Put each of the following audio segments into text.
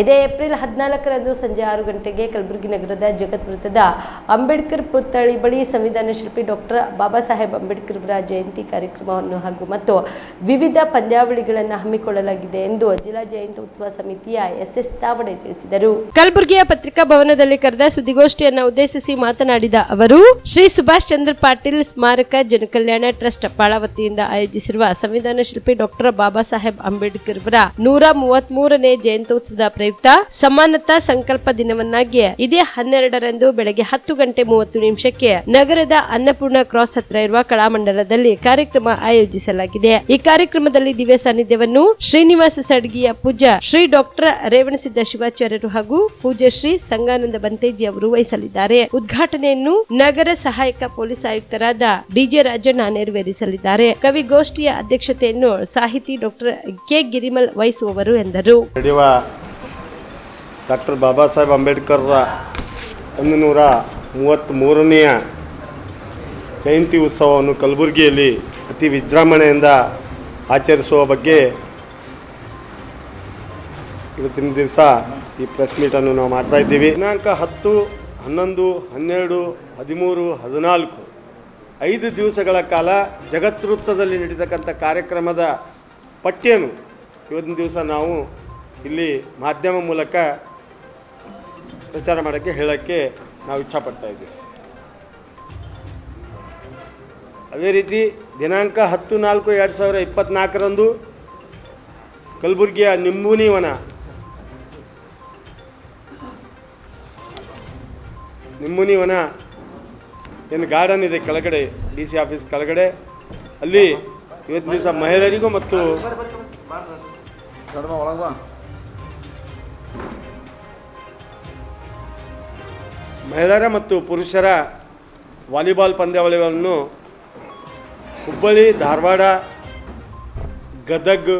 ಇದೇ ಏಪ್ರಿಲ್ ಹದಿನಾಲ್ಕರಂದು ಸಂಜೆ ಆರು ಗಂಟೆಗೆ ಕಲಬುರಗಿ ನಗರದ ಜಗತ್ ವೃತ್ತದ ಅಂಬೇಡ್ಕರ್ ಪುತ್ಥಳಿ ಬಳಿ ಸಂವಿಧಾನ ಶಿಲ್ಪಿ ಡಾಕ್ಟರ್ ಬಾಬಾ ಸಾಹೇಬ್ ಅಂಬೇಡ್ಕರ್ ಅವರ ಜಯಂತಿ ಕಾರ್ಯಕ್ರಮವನ್ನು ಹಾಗೂ ಮತ್ತು ವಿವಿಧ ಪಂದ್ಯಾವಳಿಗಳನ್ನು ಹಮ್ಮಿಕೊಳ್ಳಲಾಗಿದೆ ಎಂದು ಜಿಲ್ಲಾ ಜಯಂತಿ ಉತ್ಸವ ಸಮಿತಿಯ ಎಸ್ ಎಸ್ ತಾವಡೆ ತಿಳಿಸಿದರು. ಕಲಬುರಗಿಯ ಪತ್ರಿಕಾ ಭವನದಲ್ಲಿ ಕರೆದ ಸುದ್ದಿಗೋಷ್ಠಿಯನ್ನು ಉದ್ದೇಶಿಸಿ ಮಾತನಾಡಿದ ಅವರು, ಶ್ರೀ ಸುಭಾಷ್ ಚಂದ್ರ ಪಾಟೀಲ್ ಸ್ಮಾರಕ ಜನಕಲ್ಯಾಣ ಟ್ರಸ್ಟ್ ಪಾಳ ವತಿಯಿಂದ ಆಯೋಜಿಸಿರುವ ಸಂವಿಧಾನ ಶಿಲ್ಪಿ ಡಾಕ್ಟರ್ ಬಾಬಾ ಸಾಹೇಬ್ ಅಂಬೇಡ್ಕರ್ ಅವರ ನೂರ ಮೂವತ್ತ್ ಮೂರನೇ ಜಯಂತ್ಯೋತ್ಸವದ ಪ್ರಯುಕ್ತ ಸಮಾನತಾ ಸಂಕಲ್ಪ ದಿನವನ್ನಾಗಿ ಇದೇ ಹನ್ನೆರಡರಂದು ಬೆಳಗ್ಗೆ ಹತ್ತು ಗಂಟೆ ಮೂವತ್ತು ನಿಮಿಷಕ್ಕೆ ನಗರದ ಅನ್ನಪೂರ್ಣ ಕ್ರಾಸ್ ಹತ್ರ ಇರುವ ಕಲಾಮಂಡಲದಲ್ಲಿ ಕಾರ್ಯಕ್ರಮ ಆಯೋಜಿಸಲಾಗಿದೆ. ಈ ಕಾರ್ಯಕ್ರಮದಲ್ಲಿ ದಿವ್ಯ ಸಾನ್ನಿಧ್ಯವನ್ನು ಶ್ರೀನಿವಾಸ ಸಡ್ಗಿಯ ಪೂಜ್ಯ ಶ್ರೀ ಡಾಕ್ಟರ್ ರೇವಣಸಿದ್ದ ಶಿವಾಚಾರ್ಯರು ಹಾಗೂ ಪೂಜ್ಯ ಶ್ರೀ ಸಂಗಾನಂದ ಬಂತೇಜಿ ಅವರು ವಹಿಸಲಿದ್ದಾರೆ. ಉದ್ಘಾಟನೆಯನ್ನು ನಗರ ಸಹಾಯಕ ಪೊಲೀಸ್ ಆಯುಕ್ತರಾದ ಡಿಜೆ ರಾಜಣ್ಣ ನೆರವೇರಿಸಲಿದ್ದಾರೆ. ಕವಿಗೋಷ್ಠಿಯ ಅಧ್ಯಕ್ಷತೆಯನ್ನು ಸಾಹಿತಿ ಡಾಕ್ಟರ್ ಕೆ ಗಿರಿಮಲ್ ವಹಿಸುವವರು ಎಂದರು. ಡಾಕ್ಟರ್ ಬಾಬಾ ಸಾಹೇಬ್ ಅಂಬೇಡ್ಕರ್ರ ಒಂದು ನೂರ ಮೂವತ್ತ್ಮೂರನೆಯ ಜಯಂತಿ ಉತ್ಸವವನ್ನು ಕಲಬುರಗಿಯಲ್ಲಿ ಅತಿ ವಿಜೃಂಭಣೆಯಿಂದ ಆಚರಿಸುವ ಬಗ್ಗೆ ಇವತ್ತಿನ ದಿವಸ ಈ ಪ್ರೆಸ್ ಮೀಟನ್ನು ನಾವು ಮಾಡ್ತಾಯಿದ್ದೀವಿ ದಿನಾಂಕ ಹತ್ತು, ಹನ್ನೊಂದು, ಹನ್ನೆರಡು, ಹದಿಮೂರು, ಹದಿನಾಲ್ಕು. ಐದು ದಿವಸಗಳ ಕಾಲ ಜಗತ್ವೃತ್ತದಲ್ಲಿ ನಡೀತಕ್ಕಂಥ ಕಾರ್ಯಕ್ರಮದ ಪಟ್ಟಿಯನ್ನು ಇವತ್ತಿನ ದಿವಸ ನಾವು ಇಲ್ಲಿ ಮಾಧ್ಯಮ ಮೂಲಕ ಪ್ರಚಾರ ಮಾಡೋಕ್ಕೆ ಹೇಳೋಕ್ಕೆ ನಾವು ಇಚ್ಛಪಡ್ತಾ ಇದ್ದೀವಿ. ಅದೇ ರೀತಿ ದಿನಾಂಕ ಹತ್ತು ನಾಲ್ಕು ಎರಡು ಸಾವಿರ ಇಪ್ಪತ್ತ್ನಾಲ್ಕರಂದು ಕಲಬುರಗಿಯ ನಿಂಬೂನಿ ವನ. ನಿಂಬೂನಿ ವನ ಏನು ಗಾರ್ಡನ್ ಇದೆ ಕೆಳಗಡೆ ಡಿ ಸಿ ಆಫೀಸ್ ಕೆಳಗಡೆ. ಅಲ್ಲಿ ಇವತ್ತು ದಿವಸ ಮಹಿಳೆಯರಿಗೂ ಮತ್ತು ಮಹಿಳೆಯರ ಮತ್ತು ಪುರುಷರ ವಾಲಿಬಾಲ್ ಪಂದ್ಯಾವಳಿಗಳನ್ನು ಹುಬ್ಬಳ್ಳಿ, ಧಾರವಾಡ, ಗದಗ್,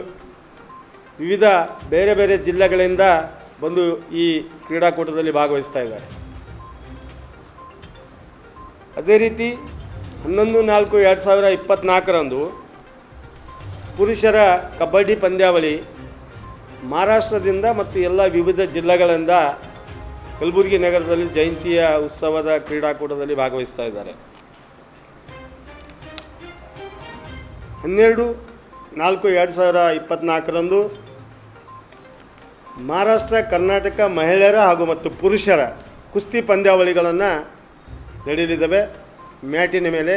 ವಿವಿಧ ಬೇರೆ ಬೇರೆ ಜಿಲ್ಲೆಗಳಿಂದ ಬಂದು ಈ ಕ್ರೀಡಾಕೂಟದಲ್ಲಿ ಭಾಗವಹಿಸ್ತಾ ಇದ್ದಾರೆ. ಅದೇ ರೀತಿ ಹನ್ನೊಂದು, ನಾಲ್ಕು, ಎರಡು ಸಾವಿರ ಇಪ್ಪತ್ತ್ನಾಲ್ಕರಂದು ಪುರುಷರ ಕಬಡ್ಡಿ ಪಂದ್ಯಾವಳಿ ಮಹಾರಾಷ್ಟ್ರದಿಂದ ಮತ್ತು ಎಲ್ಲ ವಿವಿಧ ಜಿಲ್ಲೆಗಳಿಂದ ಕಲಬುರಗಿ ನಗರದಲ್ಲಿ ಜಯಂತಿಯ ಉತ್ಸವದ ಕ್ರೀಡಾಕೂಟದಲ್ಲಿ ಭಾಗವಹಿಸ್ತಾ ಇದ್ದಾರೆ. ಹನ್ನೆರಡು, ನಾಲ್ಕು, ಎರಡು ಸಾವಿರ ಇಪ್ಪತ್ನಾಲ್ಕರಂದು ಮಹಾರಾಷ್ಟ್ರ, ಕರ್ನಾಟಕ ಮಹಿಳೆಯರ ಹಾಗೂ ಮತ್ತು ಪುರುಷರ ಕುಸ್ತಿ ಪಂದ್ಯಾವಳಿಗಳನ್ನು ನಡೆಯಲಿದ್ದಾವೆ. ಮ್ಯಾಟಿನ ಮೇಲೆ,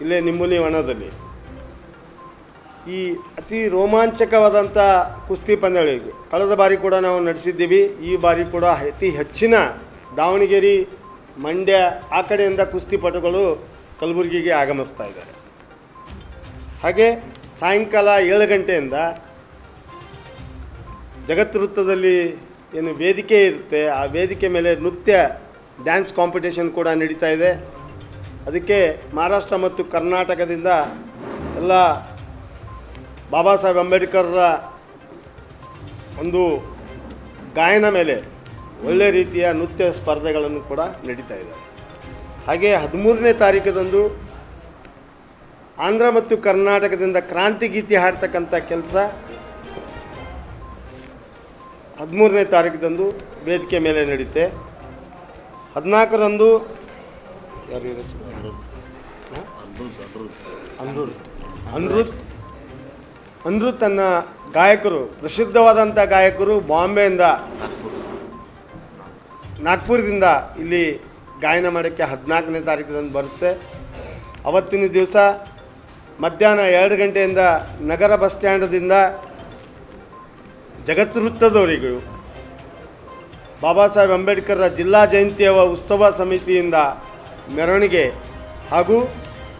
ಇಲ್ಲೇ ನಿಮ್ಮೂಲಿ ವನದಲ್ಲಿ. ಈ ಅತಿ ರೋಮಾಂಚಕವಾದಂಥ ಕುಸ್ತಿ ಪಂದ್ಯಗಳಿಗೆ ಕಳೆದ ಬಾರಿ ಕೂಡ ನಾವು ನಡೆಸಿದ್ದೀವಿ. ಈ ಬಾರಿ ಕೂಡ ಅತಿ ಹೆಚ್ಚಿನ ದಾವಣಗೆರೆ ಮಂಡ್ಯ ಆ ಕಡೆಯಿಂದ ಕುಸ್ತಿಪಟುಗಳು ಕಲಬುರಗಿಗೆ ಆಗಮಿಸ್ತಾ ಇದ್ದಾರೆ. ಹಾಗೆ ಸಾಯಂಕಾಲ ಏಳು ಗಂಟೆಯಿಂದ ಜಗತ್ ವೃತ್ತದಲ್ಲಿ ಏನು ವೇದಿಕೆ ಇರುತ್ತೆ. ಆ ವೇದಿಕೆ ಮೇಲೆ ನೃತ್ಯ ಡ್ಯಾನ್ಸ್ ಕಾಂಪಿಟೇಷನ್ ಕೂಡ ನಡೀತಾ ಇದೆ. ಅದಕ್ಕೆ ಮಹಾರಾಷ್ಟ್ರ ಮತ್ತು ಕರ್ನಾಟಕದಿಂದ ಎಲ್ಲ ಬಾಬಾ ಸಾಹೇಬ್ ಅಂಬೇಡ್ಕರ್ರ ಒಂದು ಗಾಯನ ಮೇಲೆ ಒಳ್ಳೆ ರೀತಿಯ ನೃತ್ಯ ಸ್ಪರ್ಧೆಗಳನ್ನು ಕೂಡ ನಡೀತಾ ಇದೆ. ಹಾಗೆ ಹದಿಮೂರನೇ ತಾರೀಕದಂದು ಆಂಧ್ರ ಮತ್ತು ಕರ್ನಾಟಕದಿಂದ ಕ್ರಾಂತಿ ಗೀತೆ ಹಾಡ್ತಕ್ಕಂಥ ಕೆಲಸ ಹದಿಮೂರನೇ ತಾರೀಕದಂದು ವೇದಿಕೆ ಮೇಲೆ ನಡೀತೆ. ಹದಿನಾಲ್ಕರಂದು ಯಾರು ಅನೃತ್ ಹಾ? ಅನ್ರುತ್ ತನ್ನ ಗಾಯಕರು ಪ್ರಸಿದ್ಧವಾದಂಥ ಗಾಯಕರು ಬಾಂಬೆಯಿಂದ, ನಾಗ್ಪುರದಿಂದ ಇಲ್ಲಿ ಗಾಯನ ಮಾಡೋಕ್ಕೆ ಹದಿನಾಲ್ಕನೇ ತಾರೀಕಿದಂದು ಬರುತ್ತೆ. ಅವತ್ತಿನ ದಿವಸ ಮಧ್ಯಾಹ್ನ ಎರಡು ಗಂಟೆಯಿಂದ ನಗರ ಬಸ್ ಸ್ಟ್ಯಾಂಡದಿಂದ ಜಗತ್ ವೃತ್ತದವರೆಗೂ ಬಾಬಾ ಸಾಹೇಬ್ ಅಂಬೇಡ್ಕರ್ರ ಜಿಲ್ಲಾ ಜಯಂತಿಯ ಉತ್ಸವ ಸಮಿತಿಯಿಂದ ಮೆರವಣಿಗೆ ಹಾಗೂ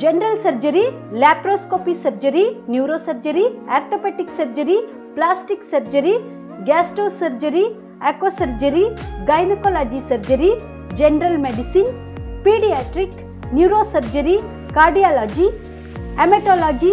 general surgery laparoscopy surgery neuro surgery orthopaedic surgery plastic surgery gastro surgery echo surgery gynaecology surgery general medicine paediatric neuro surgery cardiology haematology